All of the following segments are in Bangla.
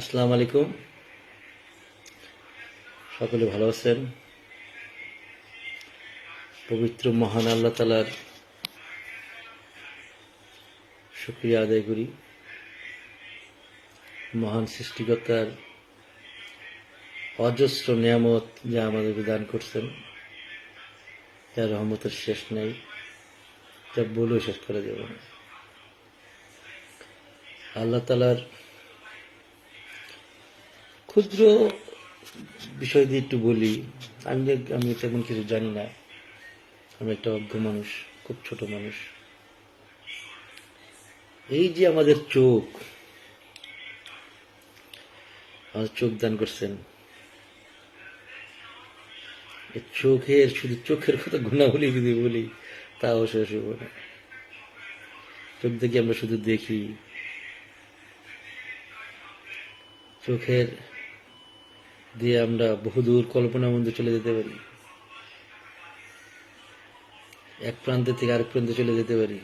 আসসালামু আলাইকুম। সকলে ভালো আছেন? পবিত্র, মহান আল্লাহ তালার শুক্রিয়া আদায় করি। মহান সৃষ্টিকর্তার অজস্র নিয়ামত যা আমাদেরকে দান করছেন যার রহমতের শেষ নেই, যা বলেও শেষ করা যাবে না। আল্লাহ তালার ক্ষুদ্র বিষয় দিয়ে একটু বলি, আমি আমি তেমন কিছু জানি না। আমি একটা অজ্ঞ মানুষ, খুব ছোট মানুষ। এই যে আমাদের চোখ আমাদের চোখ দান করছেন। চোখের, শুধু চোখের কথা গুণাবলী যদি বলি তাও শেষ হব না। চোখ দেখে আমরা শুধু দেখি। চোখের দিয়ে আমরা বহুদূর কল্পনার মধ্যে চলে যেতে পারি। এক প্রান্ত থেকে আরেক প্রান্তে চলে যেতে পারি।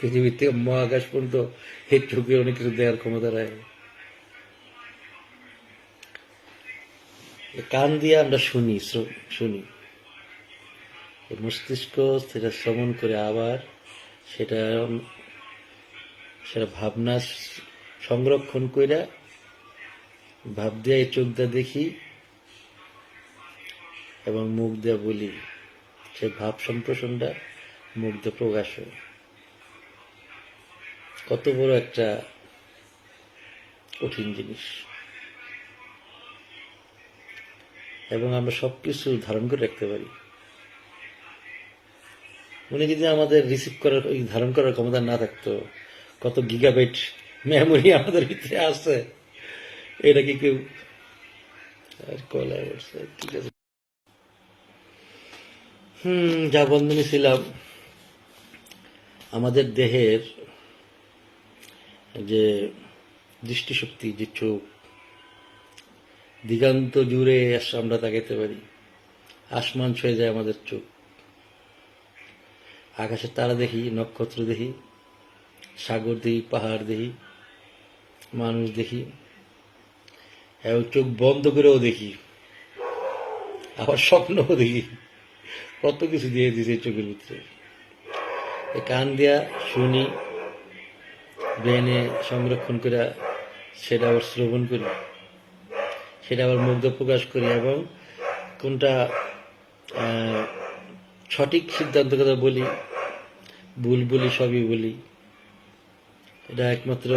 পৃথিবীর থেকে মহাকাশ পর্যন্ত এই চোখে অনেক কিছু দেওয়ার ক্ষমতা রাখে কান দিয়ে আমরা শুনি শুনি। মস্তিষ্ক সেটা শ্রবণ করে আবার সেটা সেটা ভাবনা সংরক্ষণ কইরা ভাব দিয়ে এই চোখ দেখি এবং মুখ দিয়ে বলি, সে ভাব সম্প্রসারণটা মুখ দিয়ে প্রকাশ হয়। কত বড় একটা কঠিন জিনিস। এবং আমরা সবকিছু ধারণ করে রাখতে পারি। উনি যদি আমাদের রিসিভ করার ধারণ করার ক্ষমতা না থাকতো। কত গিগাবাইট মেমোরি আমাদের ভিতরে আছে। এটা কি কেউ আর কলা ঠিক আছে। হুম, যা বন্ধনী ছিলাম। আমাদের দেহের যে দৃষ্টিশক্তি, যে চোখ, দিগান্ত জুড়ে আমরা তাকাইতে পারি। আসমান ছুঁয়ে যায় আমাদের চোখ। আকাশের তারা দেখি, নক্ষত্র দেখি, সাগর দেখি, পাহাড় দেখি, মানুষ দেখি। এবং চোখ বন্ধ করেও দেখি। আবার স্বপ্নও দেখি। কত কিছু দিয়ে দিয়েছে চোখের ভিতরে। কান দিয়া শুনি, ব্রেনে সংরক্ষণ করে সেটা আবার শ্রবণ করি। সেটা আবার মুগ্ধ প্রকাশ করি এবং কোনটা সঠিক সিদ্ধান্ত কথা বলি, ভুল বলি, সবই বলি। এটা একমাত্র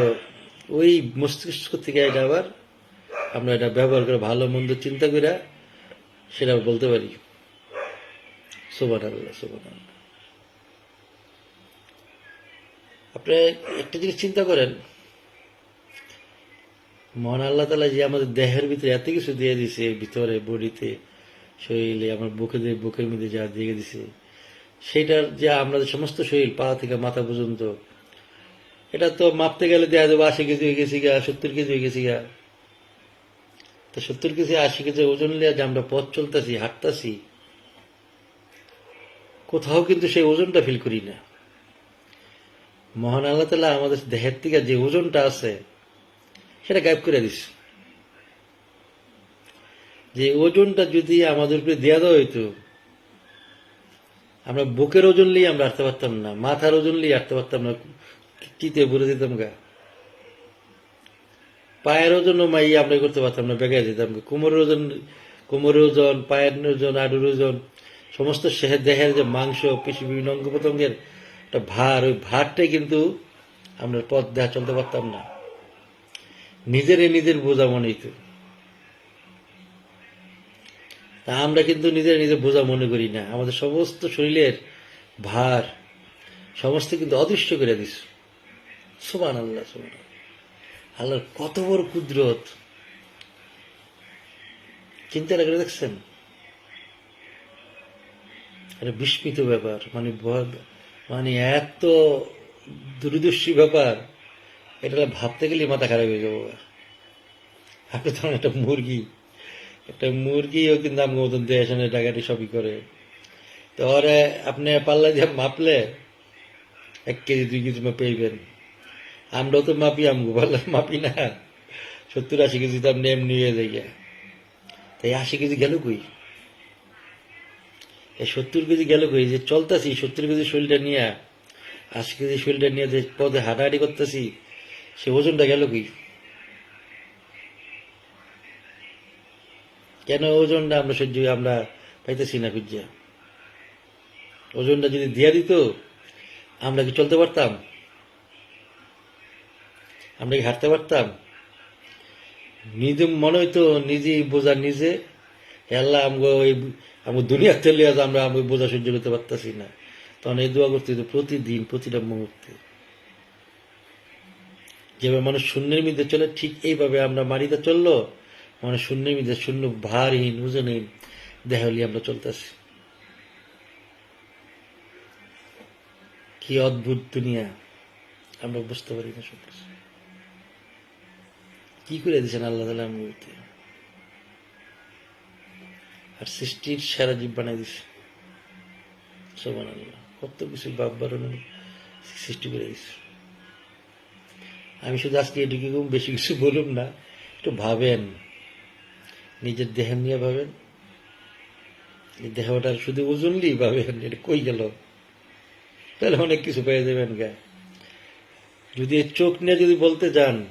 ওই মস্তিষ্ক থেকে এটা আবার আমরা এটা ব্যবহার করে ভালো মন্দ চিন্তা করে সেটা বলতে পারি। সোবান আল্লাহ সোবান আপনি একটা জিনিস চিন্তা করেন, মহান আল্লাহ তালা যে আমাদের দেহের ভিতরে এত কিছু দিয়ে দিছে ভিতরে, বডিতে, শরীরে, আমার বুকে দিয়ে, বুকের মধ্যে যা দিয়ে দিছে সেটার যে আমরা যে সমস্ত শরীর, পা থেকে মাথা পর্যন্ত, এটা তো মাপতে গেলে দেওয়া যাবে আশি কেজি হয়ে গেছি গা, সত্তর কেজি হয়ে গেছি গা। তো সত্তর কেজি, আশি কেজি ওজন নিয়ে যে আমরা পথ চলতেছি, হাঁটতেছি, কোথাও কিন্তু সেই ওজনটা ফিল করি না। মহান আল্লাহ তালা আমাদের দেহের থেকে যে ওজনটা আছে, সেটা গায়েব করে দিস যে ওজনটা যদি আমাদের উপরে দেওয়া দেওয়া হইতো, আমরা বুকের ওজন নিয়ে আমরা হাঁটতে পারতাম না, মাথার ওজন নিয়ে হাঁটতে পারতাম না কিতে ভরে দিতাম গা? পায়ের ওজনও মাই আমরা করতে পারতাম না, বেগায় দিতাম। কোমরের ওজন কোমরের ওজন, পায়ের ওজন আডুর ওজন, সমস্ত সে- দেহের যে মাংস, পেশি, বিভিন্ন অঙ্গ প্রত্যঙ্গের একটা ভার, ওই ভারটাই কিন্তু আমরা পথ দেখা চলতে পারতাম না। নিজেরে নিজের বোঝা মনে হইতো। তা আমরা কিন্তু নিজের নিজের বোঝা মনে করি না। আমাদের সমস্ত শরীরের ভার, সমস্ত কিন্তু অদৃশ্য করে দিস। সোমান আল্লাহ সোমান আল্লাহর কত বড় কুদরত। চিন্তা করে দেখছেন? এটা বিস্মিত ব্যাপার মানে মানে এত দূরদর্শী ব্যাপার, এটা ভাবতে গেলে মাথা খারাপ হয়ে যাব। আপনি তখন একটা মুরগি, একটা মুরগিও কিন্তু আমি মতন দেশনে টাকাটি সবই করে। তো ওরে, আপনি পাল্লা দিয়ে মাপলে এক কেজি, দুই কেজি মাপেইবেন আমরাও তো মাপি আমগো পাল্লা মাপি না। সত্তর আশি কেজি তো আপনি এমনি হয়ে যাই তাই আশি কেজি গেল কই? এই সত্তর কেজি গেল কই? যে চলতাছি, সত্তর কেজি শরীরটা নিয়ে, আশি কেজি শরীরটা নিয়ে যে পদে হাঁটাহাঁটি করতেছি, সে ওজনটা গেল কই? কেন ওজনটা আমরা সহ্য আমরা পাইতেছি না খুঁজা ওজনটা যদি দিয়া দিত, আমরা কি চলতে পারতাম? আমরা কি হাঁটতে পারতাম? নিজে মনে হইতো নিজেই বোঝা নিজে। আল্লাহ, আমগো ওই আমগো দুনিয়ার তেলে আজ আমরা আমি বোঝা সহ্য করতে পারতাছি না। তখন এই দোয়া করতে প্রতিদিন, প্রতিটা মুহূর্তে। যেভাবে মানুষ শূন্যের মধ্যে চলে, ঠিক এইভাবে আমরা মারিতে চলল মানে শূন্যের মধ্যে শূন্য ভারহীন ওজনহীন দেহ হলি আমরা চলতেছি। কি অদ্ভুত দুনিয়া, আমরা বুঝতে পারি না কিছু। কি করে দিয়েছেন আল্লাহ তালা আমি আর সৃষ্টির সারা জীব বানাই দিছে সোমান আল্লাহ কত কিছু বাপ বারণ সৃষ্টি করে দিছে আমি শুধু আজকে এটুকু বেশি কিছু বলুম না, একটু ভাবেন। নিজের দেহ নিয়ে ভাবেন। এই দেহটার শুধু ওজনলি ভাবেন, এটা কই গেল? তাহলে অনেক কিছু পেয়ে যাবেন গা। যদি চোখ নিয়ে যদি বলতে যান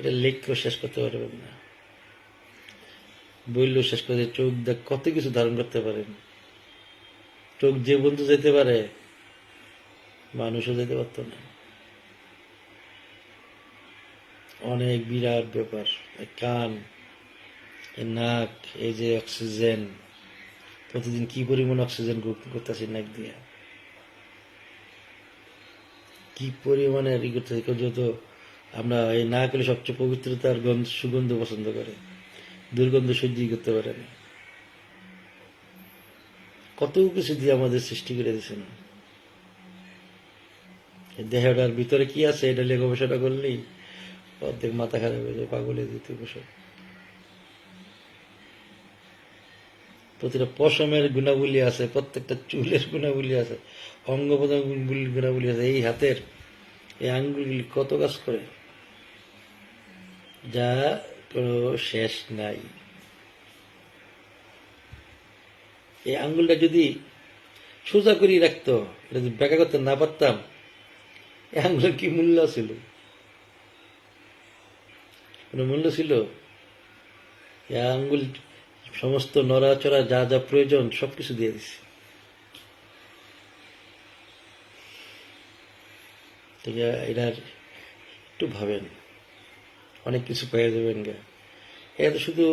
এটা লেখকেও শেষ করতে পারবেন না। বললেও শেষ করে চোখ দেখ কত কিছু ধারণ করতে পারেন। চোখ যে বন্ধু যেতে পারে, মানুষও যেতে পারত না। অনেক বিরাট ব্যাপার। কান নাক এই যে অক্সিজেন, প্রতিদিন কি পরিমাণ অক্সিজেন করতেছি নাক দিয়া? কি পরিমাণে ই যত আমরা এই নাক হলে সবচেয়ে পবিত্রতার গন্ধ, সুগন্ধ পছন্দ করে। দুর্গন্ধ সহ্যই করতে পারে না। কত কিছু দিয়ে আমাদের সৃষ্টি করে দিয়েছেন। দেহটার ভিতরে কি আছে, এটা নিয়ে গবেষণা করলেই অর্ধেক মাথা খারাপ হয়ে যায় পাগলে দিতে বসে। প্রতিটা পশমের গুণাবলী আছে, প্রত্যেকটা চুলের গুণাবলী আছে অঙ্গ প্রত্যঙ্গগুলির গুণাবলী আছে, এই হাতের এই আঙ্গুলগুলি কত কাজ করে। যা কোনো শেষ নাই। এই আঙ্গুলটা যদি সোজা করে রাখতো যদি ব্যাখ্যা করতে না পারতাম এই আঙ্গুলের কি মূল্য ছিল? কোনো মূল্য ছিল? এই আঙ্গুল সমস্ত নড়াচড়া, যা যা প্রয়োজন, সবকিছু দিয়ে দিছে। এটার একটু ভাবেন। অনেক কিছু পেয়ে যাবেন গা। এটা শুধু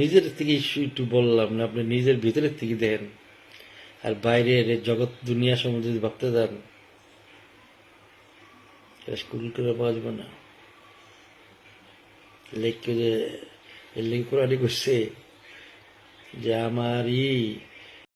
নিজের থেকে একটু বললাম না, আপনি নিজের ভিতরের থেকে দেন আর বাইরের জগৎ, দুনিয়া সম্বন্ধে যদি ভাবতে যান স্কুল করে পাওয়া যাবে না। লেখকে যে, লেখ কোরআনই করছে যে আমার ই